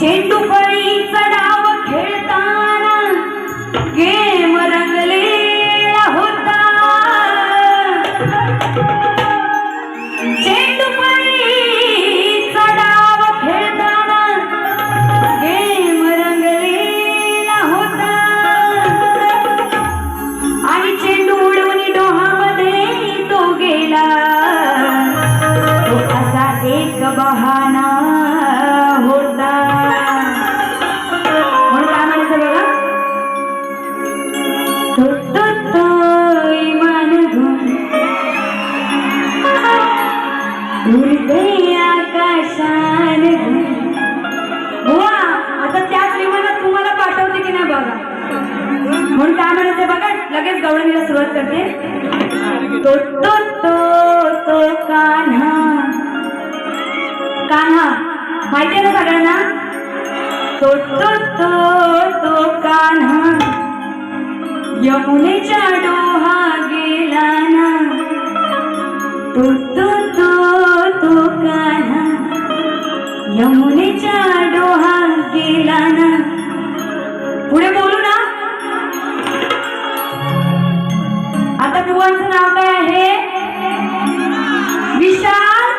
चेंडू पळी चढाव खेळता. तो तो तो इमान घेऊन आकाशान आता त्याच विमानात तुम्हाला पाठवते की नाही बघा? म्हणून काय म्हणायचं बघा लगेच गवळणीला सुरुवात करते. तो तो तो तो कान्हा. कान्हा माहिती आहे ना सगळ्यांना? तो तो तो तो यमुनेच्या डोहा गेला ना. तो तो तो तो कान्हा. यमुनेच्या डोहा गेला ना. पुढे बोलू ना. आता बुवांचं नाव काय आहे? विशाल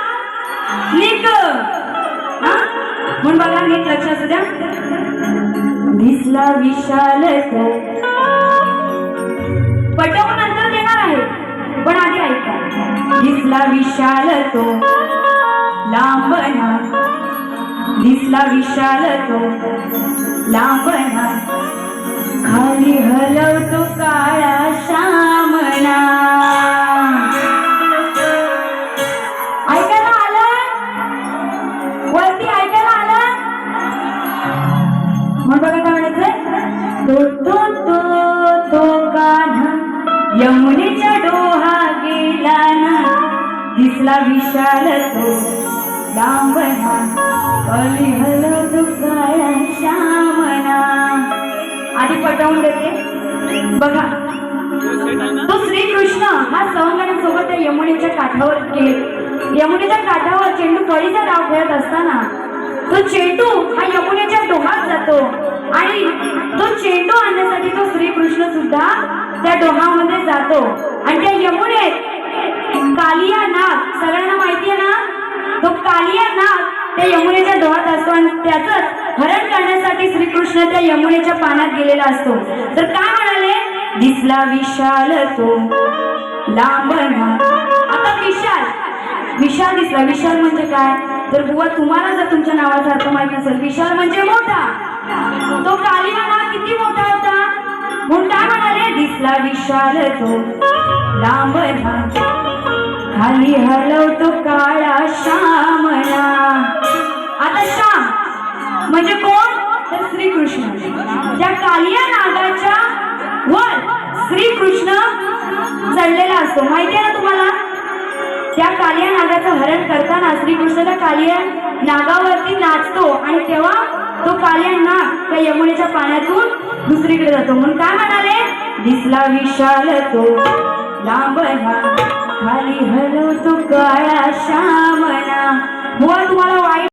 निक म्हणून बघा नीट लक्ष असू द्या दिसला विशाल दिसला विशाल तो. लांबना दिसला विशाल तो. लांबना खाली हलवतो काळा श्यामना ऐकायला आलं? वरती ऐकायला आलं? मग बघा काय तो तो तो तो कान्हा. यमुनेच्या डोहा गेला ना. दिसला विशाल तो. लांबना खाली हलवतो काळा श्यामणा आधी पटवून देते. बघा. तो श्रीकृष्ण हा सवंगड्यांसोबत त्या यमुनेच्या काठावर गेले. यमुनेच्या काठावर चेंडू कळीचा डाव खेळत असताना तो चेंडू हा यमुनेच्या डोहात जातो. आणि तो चेंडू आणण्यासाठी तो श्रीकृष्ण सुद्धा त्या डोहामध्ये जातो. आणि त्या यमुनेत कालिया नाग सगळ्यांना माहिती आहे ना? तो कालिया नाग त्या यमुनेच्या डोहात असतो आणि त्याच हरण करण्यासाठी श्रीकृष्ण त्या यमुनेच्या पाण्यात गेलेला असतो. तर काय म्हणाले? दिसला विशाल तो लांबना आता विशाल विशाल दिसला. विशाल म्हणजे काय? तर बुवा तुम्हाला जर तुमच्या नावाचा अर्थ माहीत नसेल विशाल म्हणजे मोठा. तो कालिया नाग किती मोठा होता? म्हणून काय म्हणाले? दिसला विशाल तो लांबना खाली हलवतो काळा श्यामला. आता श्याम म्हणजे कोण? तर श्रीकृष्ण. त्या कालिया नागाच्या वर श्रीकृष्ण चढलेला असतो. माहिती आहे ना तुम्हाला? त्या कालिया नागाचं हरण करताना श्रीकृष्ण त्या कालिया नागावरती नाचतो आणि तेव्हा तो कालिया नाग त्या यमुनेच्या पाण्यातून दुसरीकडे जातो. म्हणून काय म्हणाले? दिसला विशाल तो लांब खाली हलवतो काळा श्यामला. बुवा तुम्हाला